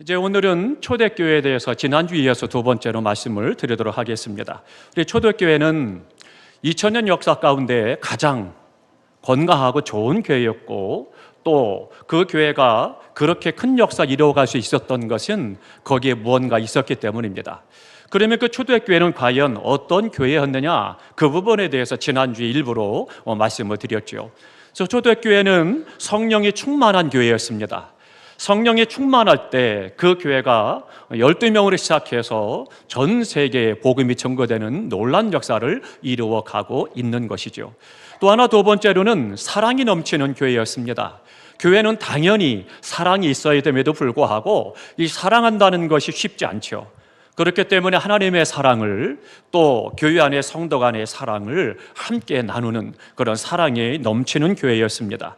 이제 오늘은 초대교회에 대해서 지난주 이어서 두 번째로 말씀을 드리도록 하겠습니다. 우리 초대교회는 2000년 역사 가운데 가장 건강하고 좋은 교회였고 또 그 교회가 그렇게 큰 역사 이루어갈 수 있었던 것은 거기에 무언가 있었기 때문입니다. 그러면 그 초대교회는 과연 어떤 교회였느냐 그 부분에 대해서 지난주에 일부러 어, 말씀을 드렸죠. 그래서 초대교회는 성령이 충만한 교회였습니다. 성령이 충만할 때 그 교회가 12명으로 시작해서 전 세계에 복음이 전거되는 놀란 역사를 이루어 가고 있는 것이죠. 또 하나 두 번째로는 사랑이 넘치는 교회였습니다. 교회는 당연히 사랑이 있어야 됨에도 불구하고 이 사랑한다는 것이 쉽지 않죠. 그렇기 때문에 하나님의 사랑을 또 교회 안의 성도 간의 사랑을 함께 나누는 그런 사랑이 넘치는 교회였습니다.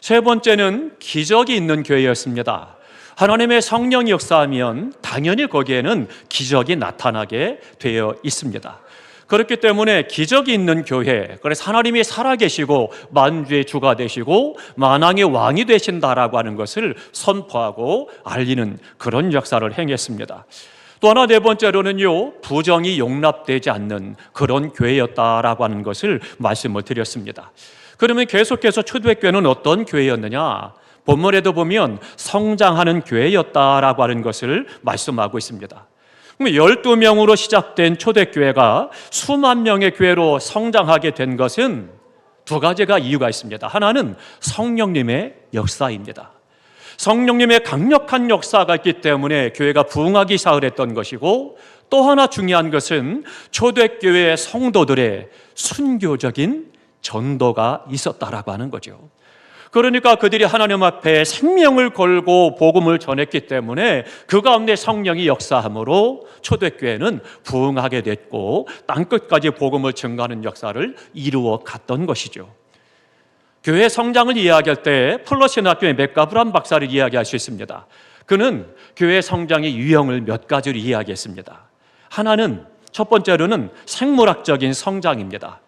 세 번째는 기적이 있는 교회였습니다. 하나님의 성령이 역사하면 당연히 거기에는 기적이 나타나게 되어 있습니다. 그렇기 때문에 기적이 있는 교회, 그래서 하나님이 살아계시고 만주의 주가 되시고 만왕의 왕이 되신다라고 하는 것을 선포하고 알리는 그런 역사를 행했습니다. 또 하나 네 번째로는요, 부정이 용납되지 않는 그런 교회였다라고 하는 것을 말씀을 드렸습니다. 그러면 계속해서 초대교회는 어떤 교회였느냐? 본문에도 보면 성장하는 교회였다라고 하는 것을 말씀하고 있습니다. 12명으로 시작된 초대교회가 수만 명의 교회로 성장하게 된 것은 두 가지가 이유가 있습니다. 하나는 성령님의 역사입니다. 성령님의 강력한 역사가 있기 때문에 교회가 부흥하기 시작했던 것이고 또 하나 중요한 것은 초대교회 성도들의 순교적인 전도가 있었다라고 하는 거죠. 그러니까 그들이 하나님 앞에 생명을 걸고 복음을 전했기 때문에 그 가운데 성령이 역사함으로 초대교회는 부흥하게 됐고 땅끝까지 복음을 증가하는 역사를 이루어 갔던 것이죠. 교회 성장을 이야기할 때 플러시나교의 맥가브람 박사를 이야기할 수 있습니다. 그는 교회 성장의 유형을 몇 가지로 이야기했습니다. 하나는 첫 번째로는 생물학적인 성장입니다.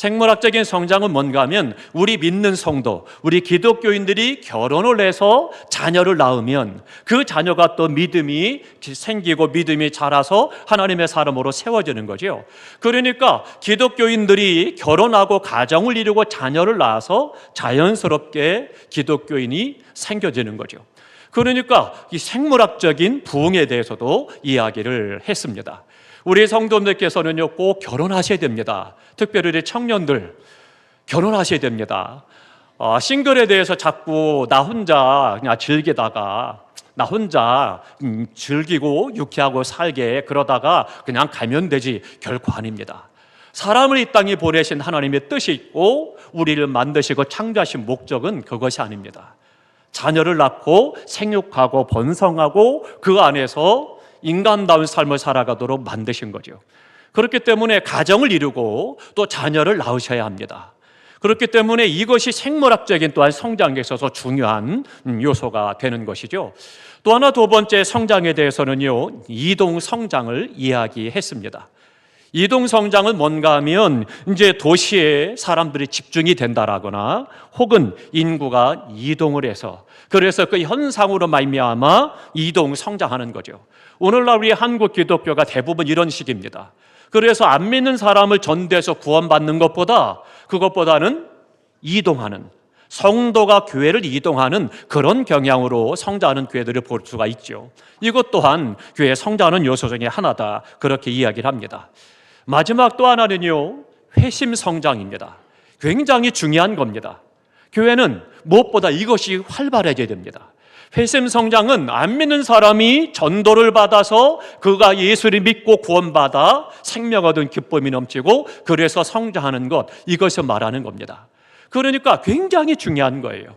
생물학적인 성장은 뭔가 하면 우리 믿는 성도, 우리 기독교인들이 결혼을 해서 자녀를 낳으면 그 자녀가 또 믿음이 생기고 믿음이 자라서 하나님의 사람으로 세워지는 거죠. 그러니까 기독교인들이 결혼하고 가정을 이루고 자녀를 낳아서 자연스럽게 기독교인이 생겨지는 거죠. 그러니까 이 생물학적인 부흥에 대해서도 이야기를 했습니다. 우리 성도님들께서는요, 꼭 결혼하셔야 됩니다. 특별히 우리 청년들, 결혼하셔야 됩니다. 어, 싱글에 대해서 자꾸 나 혼자 그냥 즐기다가 나 혼자 음, 즐기고 유쾌하고 살게 그러다가 그냥 가면 되지 결코 아닙니다. 사람을 이 땅에 보내신 하나님의 뜻이 있고 우리를 만드시고 창조하신 목적은 그것이 아닙니다. 자녀를 낳고 생육하고 번성하고 그 안에서 인간다운 삶을 살아가도록 만드신 거죠. 그렇기 때문에 가정을 이루고 또 자녀를 낳으셔야 합니다. 그렇기 때문에 이것이 생물학적인 또한 성장에 있어서 중요한 요소가 되는 것이죠. 또 하나 두 번째 성장에 대해서는요, 이동 성장을 이야기했습니다. 이동 성장은 뭔가 하면 이제 도시에 사람들이 집중이 된다라거나 혹은 인구가 이동을 해서 그래서 그 현상으로 말미암아 이동 성장하는 거죠. 오늘날 우리 한국 기독교가 대부분 이런 식입니다. 그래서 안 믿는 사람을 전대해서 구원받는 것보다 그것보다는 이동하는 성도가 교회를 이동하는 그런 경향으로 성장하는 교회들을 볼 수가 있죠. 이것 또한 교회 성장하는 요소 중에 하나다. 그렇게 이야기를 합니다. 마지막 또 하나는요, 회심 성장입니다. 굉장히 중요한 겁니다. 교회는 무엇보다 이것이 활발해져야 됩니다. 회심 성장은 안 믿는 사람이 전도를 받아서 그가 예수를 믿고 구원받아 생명 얻은 기쁨이 넘치고 그래서 성장하는 것 이것을 말하는 겁니다. 그러니까 굉장히 중요한 거예요.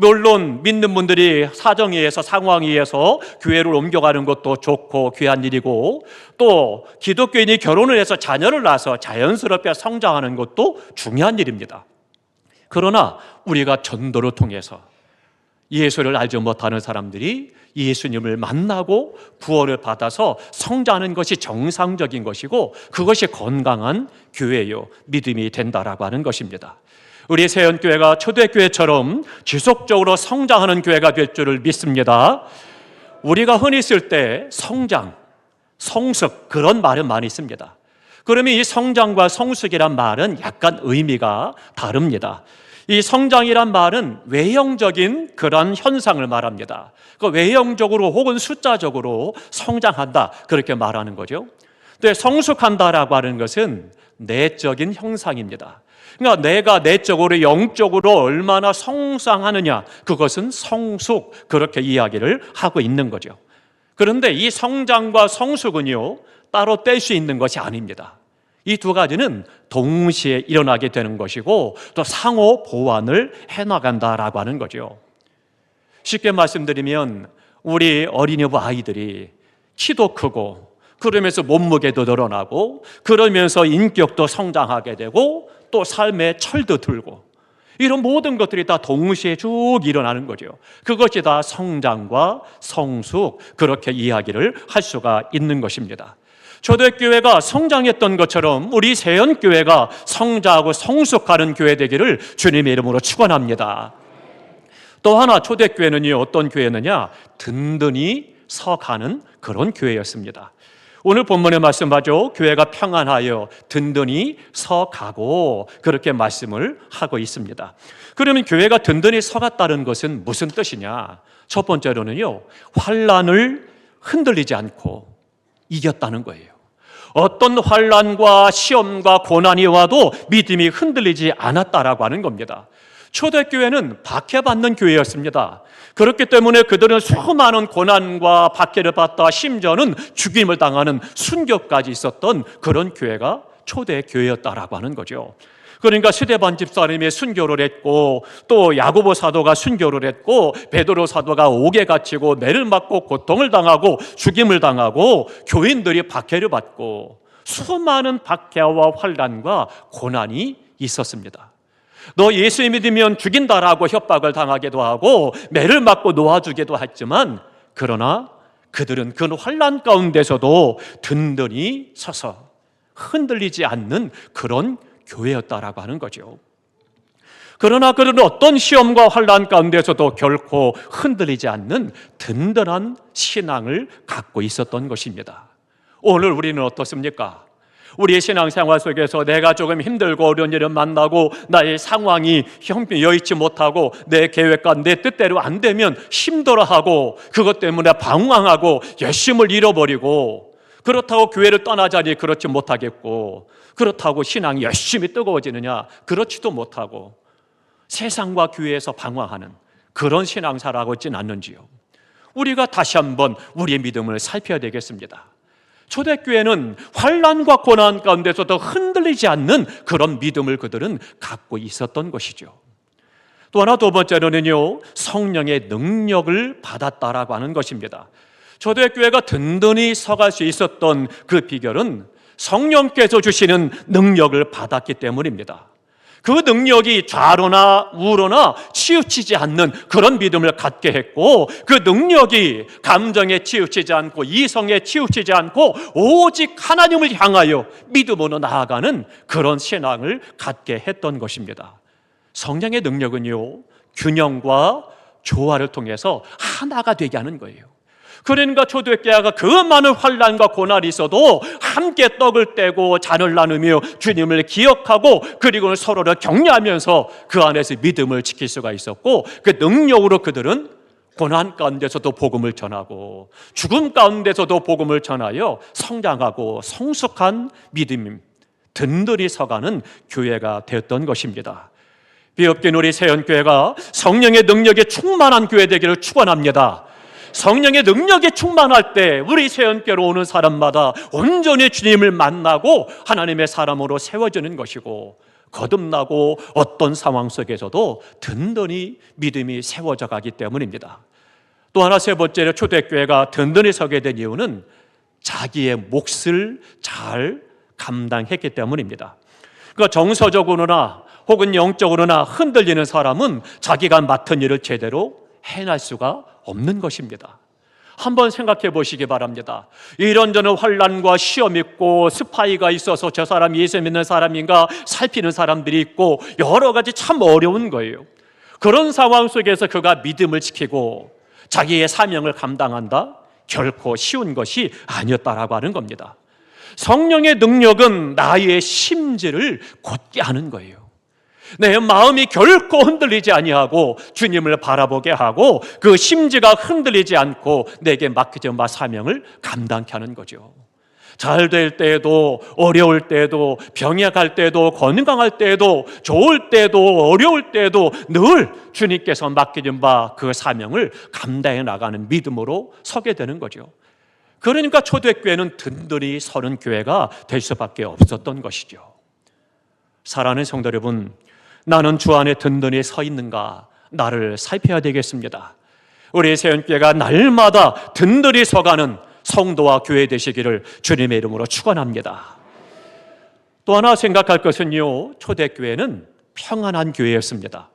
물론 믿는 분들이 사정에 의해서 상황에 의해서 교회를 옮겨가는 것도 좋고 귀한 일이고 또 기독교인이 결혼을 해서 자녀를 낳아서 자연스럽게 성장하는 것도 중요한 일입니다. 그러나 우리가 전도를 통해서 예수를 알지 못하는 사람들이 예수님을 만나고 구원을 받아서 성장하는 것이 정상적인 것이고 그것이 건강한 교회요 믿음이 된다라고 하는 것입니다. 우리 세연교회가 초대교회처럼 지속적으로 성장하는 교회가 될 줄을 믿습니다. 우리가 흔히 쓸 때 성장, 성숙 그런 말은 많이 씁니다. 그러면 이 성장과 성숙이란 말은 약간 의미가 다릅니다. 이 성장이란 말은 외형적인 그런 현상을 말합니다. 그 외형적으로 혹은 숫자적으로 성장한다 그렇게 말하는 거죠. 근데 성숙한다라고 하는 것은 내적인 형상입니다. 그러니까 내가 내적으로 영적으로 얼마나 성장하느냐 그것은 성숙 그렇게 이야기를 하고 있는 거죠. 그런데 이 성장과 성숙은요 따로 뗄 수 있는 것이 아닙니다. 이 두 가지는 동시에 일어나게 되는 것이고 또 상호 보완을 해 나간다라고 하는 거죠. 쉽게 말씀드리면 우리 어린이부 아이들이 키도 크고 그러면서 몸무게도 늘어나고 그러면서 인격도 성장하게 되고 또 삶의 철도 들고 이런 모든 것들이 다 동시에 쭉 일어나는 거죠. 그것이 다 성장과 성숙 그렇게 이야기를 할 수가 있는 것입니다. 초대교회가 성장했던 것처럼 우리 세연교회가 성장하고 성숙하는 교회 되기를 주님의 이름으로 축원합니다. 또 하나 초대교회는요 어떤 교회느냐 든든히 서가는 그런 교회였습니다. 오늘 본문의 말씀 봐죠. 교회가 평안하여 든든히 서가고 그렇게 말씀을 하고 있습니다. 그러면 교회가 든든히 서갔다는 것은 무슨 뜻이냐? 첫 번째로는요. 환란을 흔들리지 않고 이겼다는 거예요. 어떤 환란과 시험과 고난이 와도 믿음이 흔들리지 않았다라고 하는 겁니다. 초대교회는 박해받는 교회였습니다. 그렇기 때문에 그들은 수많은 고난과 박해를 받다 심지어는 죽임을 당하는 순교까지 있었던 그런 교회가 초대 교회였다라고 하는 거죠. 그러니까 스데반 집사님이 순교를 했고 또 야고보 사도가 순교를 했고 베드로 사도가 옥에 갇히고 매를 맞고 고통을 당하고 죽임을 당하고 교인들이 박해를 받고 수많은 박해와 환란과 고난이 있었습니다. 너 예수 믿으면 죽인다라고 협박을 당하기도 하고 매를 맞고 놓아주기도 했지만 그러나 그들은 그 환란 가운데서도 든든히 서서 흔들리지 않는 그런 교회였다라고 하는 거죠. 그러나 그들은 어떤 시험과 환란 가운데서도 결코 흔들리지 않는 든든한 신앙을 갖고 있었던 것입니다. 오늘 우리는 어떻습니까? 우리의 신앙생활 속에서 내가 조금 힘들고 어려운 일을 만나고 나의 상황이 형편 여의치 못하고 내 계획과 내 뜻대로 안 되면 힘들어하고 그것 때문에 방황하고 열심을 잃어버리고 그렇다고 교회를 떠나자니 그렇지 못하겠고 그렇다고 신앙이 열심히 뜨거워지느냐 그렇지도 못하고 세상과 교회에서 방황하는 그런 신앙사라고 있지는 않는지요? 우리가 다시 한번 우리의 믿음을 살펴야 되겠습니다 초대교회는 환란과 고난 가운데서도 흔들리지 않는 그런 믿음을 그들은 갖고 있었던 것이죠. 또 하나 두 번째로는요 성령의 능력을 받았다라고 하는 것입니다. 초대교회가 든든히 서갈 수 있었던 그 비결은 성령께서 주시는 능력을 받았기 때문입니다. 그 능력이 좌로나 우로나 치우치지 않는 그런 믿음을 갖게 했고 그 능력이 감정에 치우치지 않고 이성에 치우치지 않고 오직 하나님을 향하여 믿음으로 나아가는 그런 신앙을 갖게 했던 것입니다. 성령의 능력은요 균형과 조화를 통해서 하나가 되게 하는 거예요. 그러니까 초대교회가 그 많은 환란과 고난이 있어도 함께 떡을 떼고 잔을 나누며 주님을 기억하고 그리고 서로를 격려하면서 그 안에서 믿음을 지킬 수가 있었고 그 능력으로 그들은 고난 가운데서도 복음을 전하고 죽음 가운데서도 복음을 전하여 성장하고 성숙한 믿음 든든히 서가는 교회가 되었던 것입니다. 비읍긴 우리 세연교회가 성령의 능력에 충만한 교회 되기를 축원합니다. 성령의 능력에 충만할 때 우리 세연께로 오는 사람마다 온전히 주님을 만나고 하나님의 사람으로 세워지는 것이고 거듭나고 어떤 상황 속에서도 든든히 믿음이 세워져 가기 때문입니다. 또 하나 세 번째로 초대교회가 든든히 서게 된 이유는 자기의 몫을 잘 감당했기 때문입니다. 그러니까 정서적으로나 혹은 영적으로나 흔들리는 사람은 자기가 맡은 일을 제대로 해낼 수가 없는 것입니다. 한번 생각해 보시기 바랍니다. 이런저런 환란과 시험 있고 스파이가 있어서 저 사람이 예수 믿는 사람인가 살피는 사람들이 있고 여러 가지 참 어려운 거예요. 그런 상황 속에서 그가 믿음을 지키고 자기의 사명을 감당한다? 결코 쉬운 것이 아니었다라고 하는 겁니다. 성령의 능력은 나의 심지를 곧게 하는 거예요. 내 마음이 결코 흔들리지 아니하고 주님을 바라보게 하고 그 심지가 흔들리지 않고 내게 맡겨진 바 사명을 감당케 하는 거죠. 잘 될 때에도 어려울 때에도 병약할 때에도 건강할 때에도 좋을 때에도 어려울 때에도 늘 주님께서 맡겨진 바 그 사명을 감당해 나가는 믿음으로 서게 되는 거죠. 그러니까 초대교회는 든든히 서는 교회가 될 수밖에 없었던 것이죠. 사랑하는 성도 여러분, 나는 주 안에 든든히 서 있는가 나를 살펴야 되겠습니다. 우리 세연교회가 날마다 든든히 서가는 성도와 교회 되시기를 주님의 이름으로 축원합니다. 또 하나 생각할 것은요. 초대교회는 평안한 교회였습니다.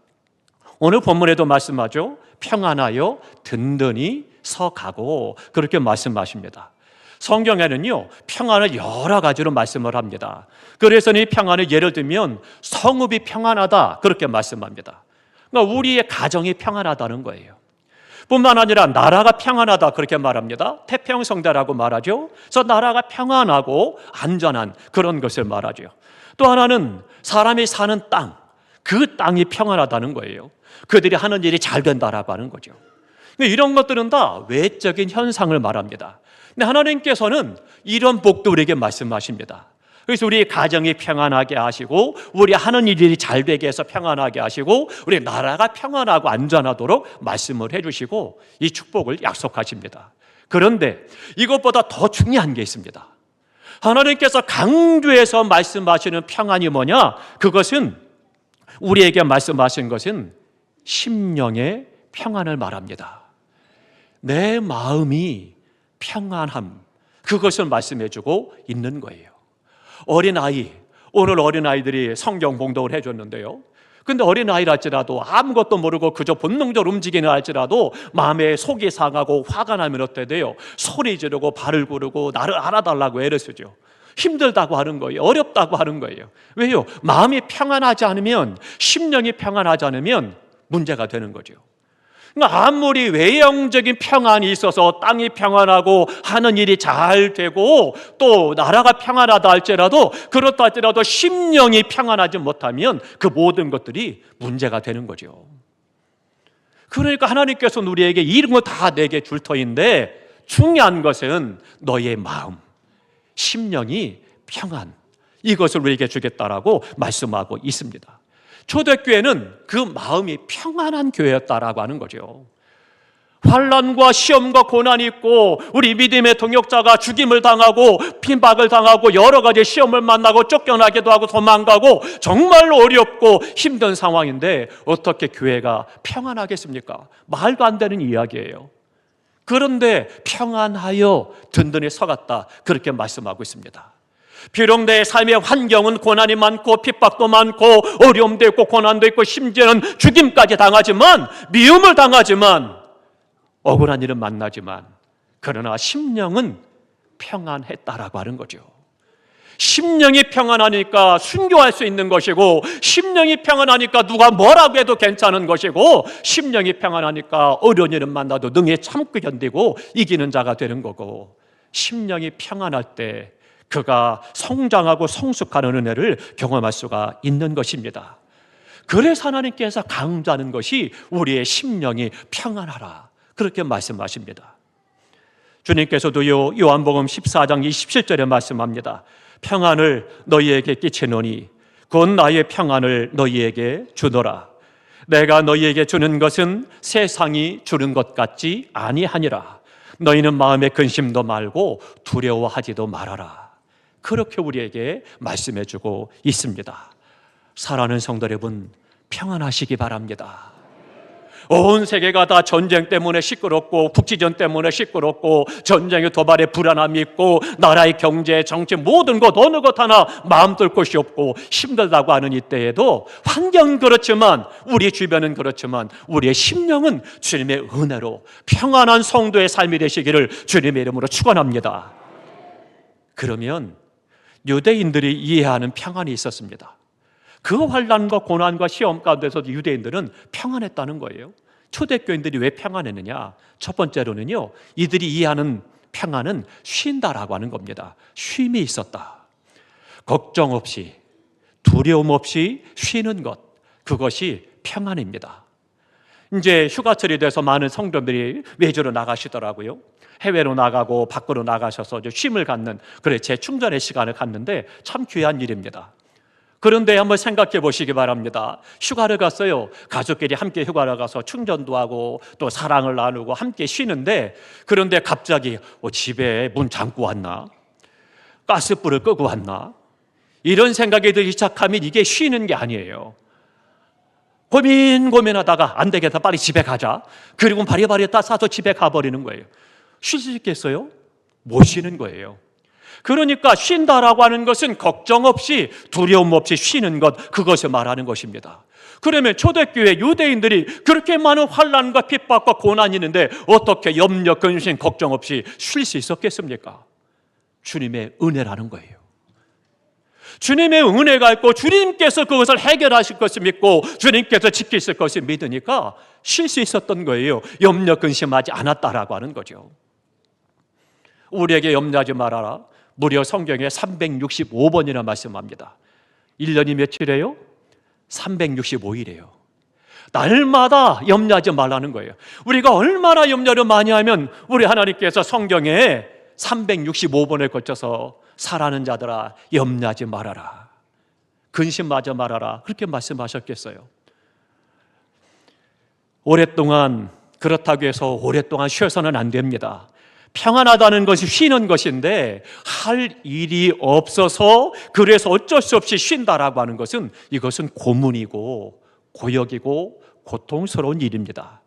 오늘 본문에도 말씀하죠. 평안하여 든든히 서가고 그렇게 말씀하십니다. 성경에는요, 평안을 여러 가지로 말씀을 합니다. 그래서 이 평안을 예를 들면 성읍이 평안하다 그렇게 말씀합니다. 그러니까 우리의 가정이 평안하다는 거예요. 뿐만 아니라 나라가 평안하다 그렇게 말합니다. 태평 성대라고 말하죠. 그래서 나라가 평안하고 안전한 그런 것을 말하죠. 또 하나는 사람이 사는 땅, 그 땅이 평안하다는 거예요. 그들이 하는 일이 잘 된다라고 하는 거죠. 이런 것들은 다 외적인 현상을 말합니다. 근데 하나님께서는 이런 복도 우리에게 말씀하십니다. 그래서 우리 가정이 평안하게 하시고 우리 하는 일이 잘 되게 해서 평안하게 하시고 우리 나라가 평안하고 안전하도록 말씀을 해주시고 이 축복을 약속하십니다. 그런데 이것보다 더 중요한 게 있습니다. 하나님께서 강조해서 말씀하시는 평안이 뭐냐? 그것은 우리에게 말씀하신 것은 심령의 평안을 말합니다. 내 마음이 평안함 그것을 말씀해 주고 있는 거예요. 어린아이 오늘 어린아이들이 성경 봉독을 해 줬는데요. 근데 어린아이랄지라도 아무것도 모르고 그저 본능적으로 움직이는 할지라도 마음에 속이 상하고 화가 나면 어때 돼요? 소리 지르고 발을 구르고 나를 알아달라고 애를 쓰죠. 힘들다고 하는 거예요. 어렵다고 하는 거예요. 왜요? 마음이 평안하지 않으면, 심령이 평안하지 않으면 문제가 되는 거죠. 그러니까 아무리 외형적인 평안이 있어서 땅이 평안하고 하는 일이 잘 되고 또 나라가 평안하다 할지라도 그렇다 할지라도 심령이 평안하지 못하면 그 모든 것들이 문제가 되는 거죠. 그러니까 하나님께서 우리에게 이런 거 다 내게 줄 터인데 중요한 것은 너의 마음, 심령이 평안 이것을 우리에게 주겠다라고 말씀하고 있습니다. 초대교회는 그 마음이 평안한 교회였다라고 하는 거죠. 환란과 시험과 고난이 있고 우리 믿음의 동역자가 죽임을 당하고 핍박을 당하고 여러 가지 시험을 만나고 쫓겨나기도 하고 도망가고 정말로 어렵고 힘든 상황인데 어떻게 교회가 평안하겠습니까? 말도 안 되는 이야기예요. 그런데 평안하여 든든히 서갔다 그렇게 말씀하고 있습니다. 비록 내 삶의 환경은 고난이 많고 핍박도 많고 어려움도 있고 고난도 있고 심지어는 죽임까지 당하지만 미움을 당하지만 억울한 일은 만나지만 그러나 심령은 평안했다라고 하는 거죠. 심령이 평안하니까 순교할 수 있는 것이고 심령이 평안하니까 누가 뭐라고 해도 괜찮은 것이고 심령이 평안하니까 어려운 일은 만나도 능히 참고 견디고 이기는 자가 되는 거고 심령이 평안할 때 그가 성장하고 성숙하는 은혜를 경험할 수가 있는 것입니다. 그래서 하나님께서 강조하는 것이 우리의 심령이 평안하라. 그렇게 말씀하십니다. 주님께서도요, 요한복음 14장 27절에 말씀합니다. 평안을 너희에게 끼치노니 곧 나의 평안을 너희에게 주노라. 내가 너희에게 주는 것은 세상이 주는 것 같지 아니하니라. 너희는 마음에 근심도 말고 두려워하지도 말아라. 그렇게 우리에게 말씀해 주고 있습니다. 사랑하는 성도 여러분, 평안하시기 바랍니다. 온 세계가 다 전쟁 때문에 시끄럽고 국지전 때문에 시끄럽고 전쟁의 도발에 불안함이 있고 나라의 경제, 정치 모든 것 어느 것 하나 마음 들 곳이 없고 힘들다고 하는 이때에도 환경은 그렇지만 우리 주변은 그렇지만 우리의 심령은 주님의 은혜로 평안한 성도의 삶이 되시기를 주님의 이름으로 축원합니다. 그러면 유대인들이 이해하는 평안이 있었습니다. 그 환란과 고난과 시험 가운데서도 유대인들은 평안했다는 거예요. 초대교인들이 왜 평안했느냐? 첫 번째로는요, 이들이 이해하는 평안은 쉰다라고 하는 겁니다. 쉼이 있었다. 걱정 없이, 두려움 없이 쉬는 것, 그것이 평안입니다. 이제 휴가철이 돼서 많은 성도들이 외주로 나가시더라고요. 해외로 나가고 밖으로 나가셔서 쉼을 갖는 그래 재충전의 시간을 갖는데 참 귀한 일입니다. 그런데 한번 생각해 보시기 바랍니다. 휴가를 갔어요. 가족끼리 함께 휴가를 가서 충전도 하고 또 사랑을 나누고 함께 쉬는데 그런데 갑자기 어, 집에 문 잠고 왔나? 가스불을 끄고 왔나? 이런 생각이 들기 시작하면 이게 쉬는 게 아니에요. 고민 고민하다가 안 되겠다 빨리 집에 가자. 그리고 바리바리 따 싸서 집에 가버리는 거예요. 쉴 수 있겠어요? 못 쉬는 거예요. 그러니까 쉰다라고 하는 것은 걱정 없이 두려움 없이 쉬는 것 그것을 말하는 것입니다. 그러면 초대교회 유대인들이 그렇게 많은 환란과 핍박과 고난이 있는데 어떻게 염려 근심 걱정 없이 쉴 수 있었겠습니까? 주님의 은혜라는 거예요. 주님의 은혜가 있고 주님께서 그것을 해결하실 것을 믿고 주님께서 지키실 것을 믿으니까 쉴 수 있었던 거예요. 염려 근심하지 않았다라고 하는 거죠. 우리에게 염려하지 말아라. 무려 성경에 365번이나 말씀합니다. 1년이 며칠이에요? 365일이에요. 날마다 염려하지 말라는 거예요. 우리가 얼마나 염려를 많이 하면 우리 하나님께서 성경에 365번에 걸쳐서 살아는 자들아 염려하지 말아라. 근심마저 말아라. 그렇게 말씀하셨겠어요. 오랫동안 그렇다고 해서 오랫동안 쉬어서는 안 됩니다. 평안하다는 것이 쉬는 것인데 할 일이 없어서 그래서 어쩔 수 없이 쉰다라고 하는 것은 이것은 고문이고 고역이고 고통스러운 일입니다.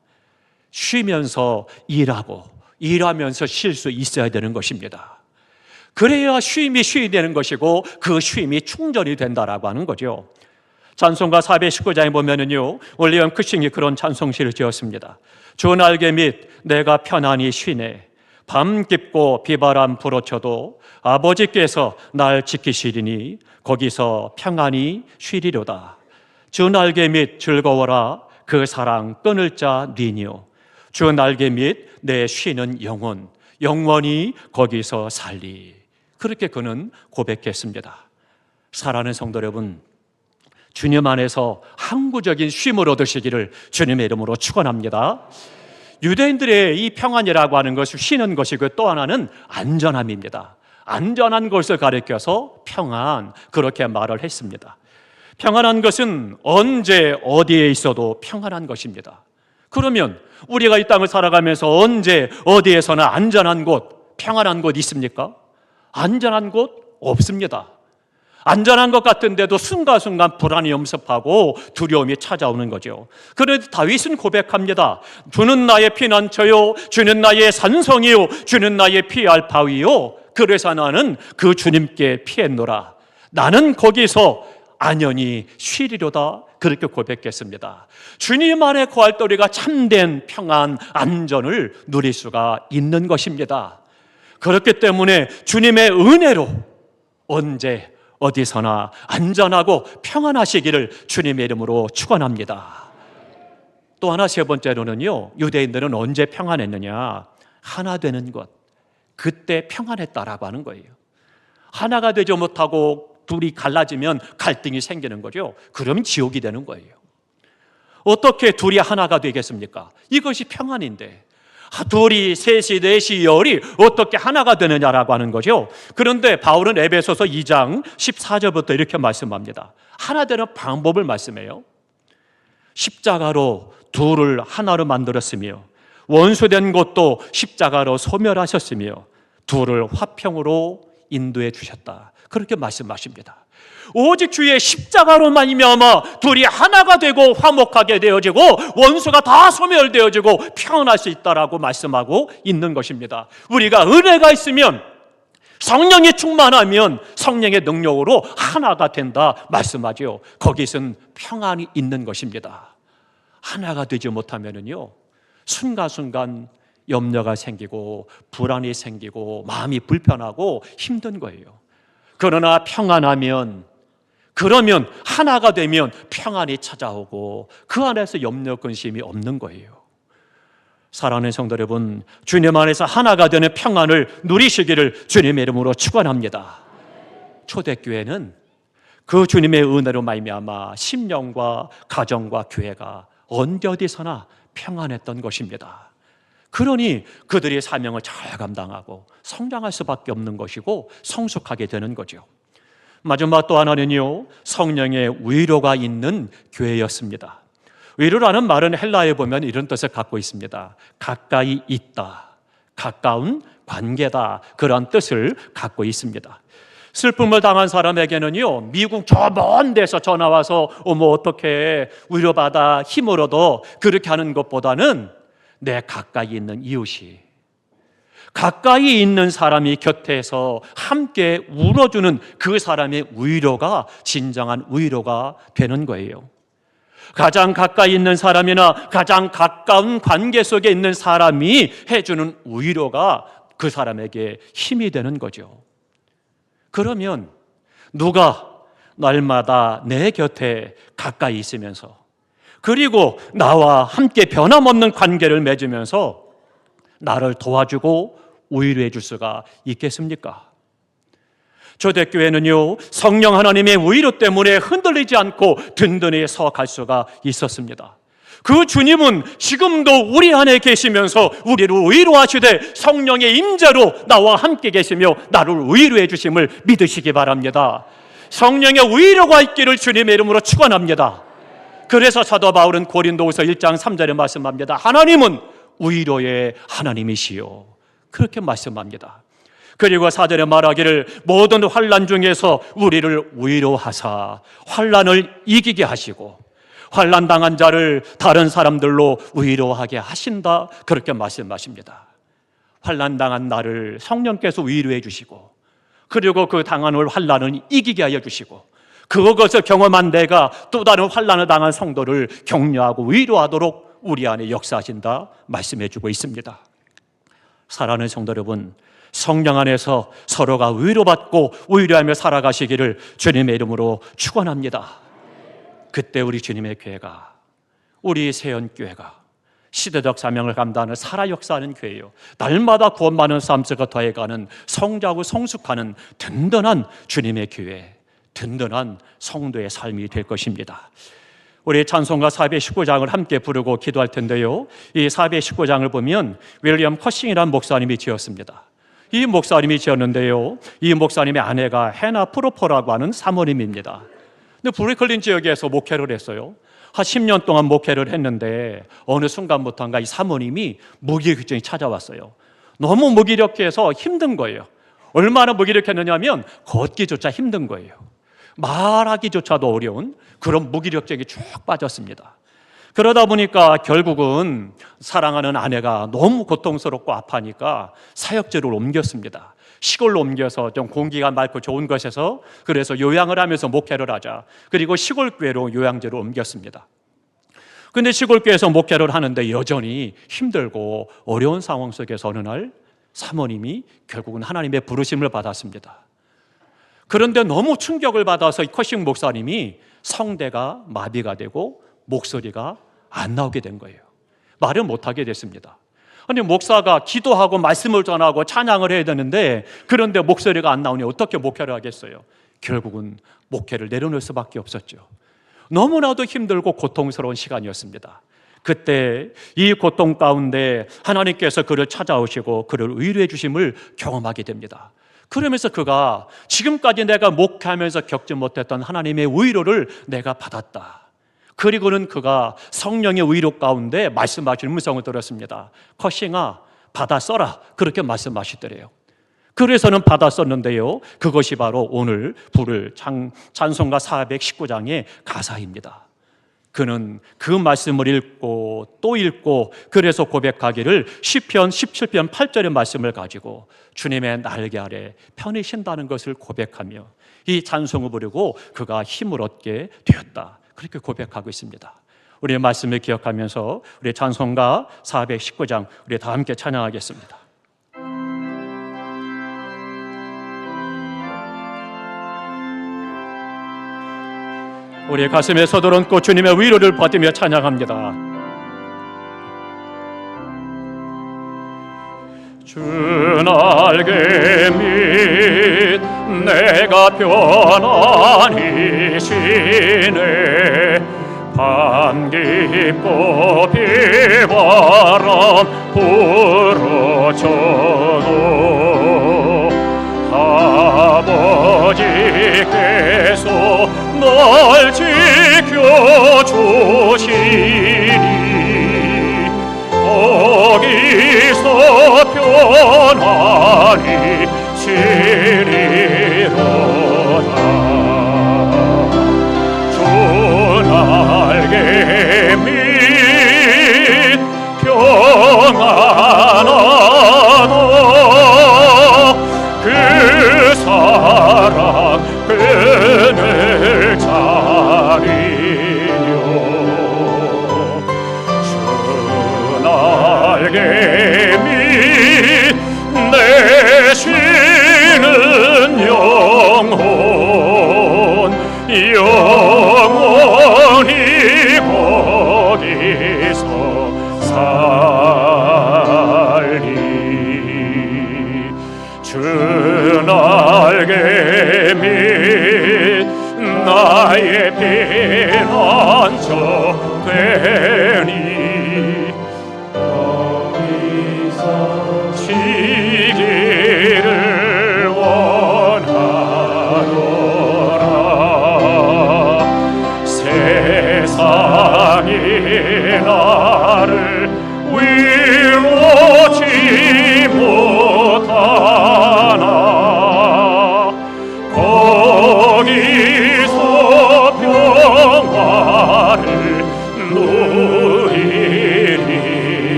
쉬면서 일하고 일하면서 쉴 수 있어야 되는 것입니다. 그래야 쉼이 쉼이 되는 것이고 그 쉼이 충전이 된다라고 하는 거죠. 찬송가 419장에 보면은요, 올리언 크싱이 그런 찬송시를 지었습니다. 주 날개 및 내가 편안히 쉬네. 밤 깊고 비바람 불어쳐도 아버지께서 날 지키시리니 거기서 평안히 쉬리로다. 주 날개 및 즐거워라 그 사랑 끊을 자 니뇨. 주 날개 및 내 쉬는 영혼 영원히 거기서 살리. 그렇게 그는 고백했습니다. 사랑하는 성도 여러분, 주님 안에서 항구적인 쉼을 얻으시기를 주님의 이름으로 축원합니다. 유대인들의 이 평안이라고 하는 것을 쉬는 것이고 또 하나는 안전함입니다. 안전한 것을 가리켜서 평안 그렇게 말을 했습니다. 평안한 것은 언제 어디에 있어도 평안한 것입니다. 그러면 우리가 이 땅을 살아가면서 언제 어디에서나 안전한 곳, 평안한 곳 있습니까? 안전한 곳 없습니다. 안전한 것 같은데도 순간순간 불안이 엄습하고 두려움이 찾아오는 거죠. 그런데 다윗은 고백합니다. 주는 나의 피난처요, 주는 나의 산성이요, 주는 나의 피할 바위요. 그래서 나는 그 주님께 피했노라. 나는 거기서 안연히 쉬리로다. 그렇게 고백했습니다. 주님 안에 거할 때 우리가 참된 평안, 안전을 누릴 수가 있는 것입니다. 그렇기 때문에 주님의 은혜로 언제 어디서나 안전하고 평안하시기를 주님의 이름으로 축원합니다. 또 하나 세 번째로는요. 유대인들은 언제 평안했느냐? 하나 되는 것. 그때 평안했다라고 하는 거예요. 하나가 되지 못하고 둘이 갈라지면 갈등이 생기는 거죠. 그러면 지옥이 되는 거예요. 어떻게 둘이 하나가 되겠습니까? 이것이 평안인데. 둘이, 셋이, 넷이, 열이 어떻게 하나가 되느냐라고 하는 거죠. 그런데 바울은 에베소서 2장 14절부터 이렇게 말씀합니다. 하나 되는 방법을 말씀해요. 십자가로 둘을 하나로 만들었으며 원수된 것도 십자가로 소멸하셨으며 둘을 화평으로 인도해 주셨다. 그렇게 말씀하십니다. 오직 주의 십자가로만 이면아 둘이 하나가 되고 화목하게 되어지고 원수가 다 소멸되어지고 평안할 수 있다라고 말씀하고 있는 것입니다. 우리가 은혜가 있으면 성령이 충만하면 성령의 능력으로 하나가 된다 말씀하죠. 거기선 평안이 있는 것입니다. 하나가 되지 못하면은요 순간순간 염려가 생기고 불안이 생기고 마음이 불편하고 힘든 거예요. 그러나 평안하면 그러면 하나가 되면 평안이 찾아오고 그 안에서 염려 근심이 없는 거예요. 사랑하는 성도 여러분, 주님 안에서 하나가 되는 평안을 누리시기를 주님의 이름으로 축원합니다. 초대교회는 그 주님의 은혜로 말미암아 심령과 가정과 교회가 언제 어디서나 평안했던 것입니다. 그러니 그들이 사명을 잘 감당하고 성장할 수밖에 없는 것이고 성숙하게 되는 거죠. 마지막 또 하나는요, 성령의 위로가 있는 교회였습니다. 위로라는 말은 헬라에 보면 이런 뜻을 갖고 있습니다. 가까이 있다. 가까운 관계다. 그런 뜻을 갖고 있습니다. 슬픔을 당한 사람에게는요, 미국 저 먼 데서 전화 와서, 어머, 어떻게 위로받아 얻어. 그렇게 하는 것보다는 내 가까이 있는 이웃이 가까이 있는 사람이 곁에서 함께 울어주는 그 사람의 위로가 진정한 위로가 되는 거예요. 가장 가까이 있는 사람이나 가장 가까운 관계 속에 있는 사람이 해주는 위로가 그 사람에게 힘이 되는 거죠. 그러면 누가 날마다 내 곁에 가까이 있으면서 그리고 나와 함께 변함없는 관계를 맺으면서 나를 도와주고 위로해 줄 수가 있겠습니까? 초대교회는요, 성령 하나님의 위로 때문에 흔들리지 않고 든든히 서갈 수가 있었습니다. 그 주님은 지금도 우리 안에 계시면서 우리를 위로하시되 성령의 임재로 나와 함께 계시며 나를 위로해 주심을 믿으시기 바랍니다. 성령의 위로가 있기를 주님의 이름으로 축원합니다. 그래서 사도 바울은 고린도후서 1장 3절에 말씀합니다. 하나님은 위로의 하나님이시요. 그렇게 말씀합니다. 그리고 사절에 말하기를 모든 환란 중에서 우리를 위로하사 환란을 이기게 하시고 환란 당한 자를 다른 사람들로 위로하게 하신다 그렇게 말씀하십니다. 환란 당한 나를 성령께서 위로해 주시고 그리고 그 당한 환란을 이기게 하여 주시고 그것을 경험한 내가 또 다른 환란을 당한 성도를 격려하고 위로하도록 우리 안에 역사하신다 말씀해 주고 있습니다. 사랑하는 성도 여러분, 성령 안에서 서로가 위로받고 위로하며 살아가시기를 주님의 이름으로 축원합니다. 그때 우리 주님의 교회가 우리 세연 교회가 시대적 사명을 감당하는 살아 역사하는 교회요. 날마다 구원받는 삶 속에 더해가는 성자고 성숙하는 든든한 주님의 교회, 든든한 성도의 삶이 될 것입니다. 우리 찬송가 419장을 함께 부르고 기도할 텐데요. 이 419장을 보면 윌리엄 커싱이라는 목사님이 지었습니다. 이 목사님이 지었는데요. 이 목사님의 아내가 해나 프로포라고 하는 사모님입니다. 근데 브루클린 지역에서 목회를 했어요. 한 10년 동안 목회를 했는데 어느 순간부터인가 이 사모님이 무기력증이 찾아왔어요. 너무 무기력해서 힘든 거예요. 얼마나 무기력했느냐면 걷기조차 힘든 거예요. 말하기조차도 어려운 그런 무기력증이 쭉 빠졌습니다. 그러다 보니까 결국은 사랑하는 아내가 너무 고통스럽고 아파하니까 사역지를 옮겼습니다. 시골로 옮겨서 좀 공기가 맑고 좋은 곳에서 그래서 요양을 하면서 목회를 하자. 그리고 시골 교회로 요양지로 옮겼습니다. 근데 시골 교회에서 목회를 하는데 여전히 힘들고 어려운 상황 속에서 어느 날 사모님이 결국은 하나님의 부르심을 받았습니다. 그런데 너무 충격을 받아서 이 커싱 목사님이 성대가 마비가 되고 목소리가 안 나오게 된 거예요. 말을 못하게 됐습니다. 아니, 목사가 기도하고 말씀을 전하고 찬양을 해야 되는데 그런데 목소리가 안 나오니 어떻게 목회를 하겠어요? 결국은 목회를 내려놓을 수밖에 없었죠. 너무나도 힘들고 고통스러운 시간이었습니다. 그때 이 고통 가운데 하나님께서 그를 찾아오시고 그를 위로해 주심을 경험하게 됩니다. 그러면서 그가 지금까지 내가 목회하면서 겪지 못했던 하나님의 위로를 내가 받았다. 그리고는 그가 성령의 위로 가운데 말씀하시는 음성을 들었습니다. 커싱아, 받아 써라. 그렇게 말씀하시더래요. 그래서는 받아 썼는데요. 그것이 바로 오늘 부를 찬, 찬송가 419장의 가사입니다. 그는 그 말씀을 읽고 또 읽고 그래서 고백하기를 시편 17편 8절의 말씀을 가지고 주님의 날개 아래 편히 쉰다는 것을 고백하며 이 찬송을 부르고 그가 힘을 얻게 되었다. 그렇게 고백하고 있습니다. 우리의 말씀을 기억하면서 우리 찬송가 419장 우리 다 함께 찬양하겠습니다. 우리 가슴에 서두른 꽃 주님의 위로를 받으며 찬양합니다. 주 날개 밑 내가 편안히 쉬네 밤 깊고 비바람 불어쳐도 아버지께서 널 지켜 주시니 거기서 편안히 쉬리로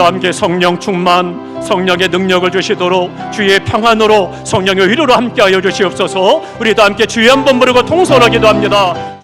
우리도 함께 성령 충만 성령의 능력을 주시도록 주의 평안으로 성령의 위로로 함께하여 주시옵소서. 우리도 함께 주의 한번 부르고 통솔하기도 합니다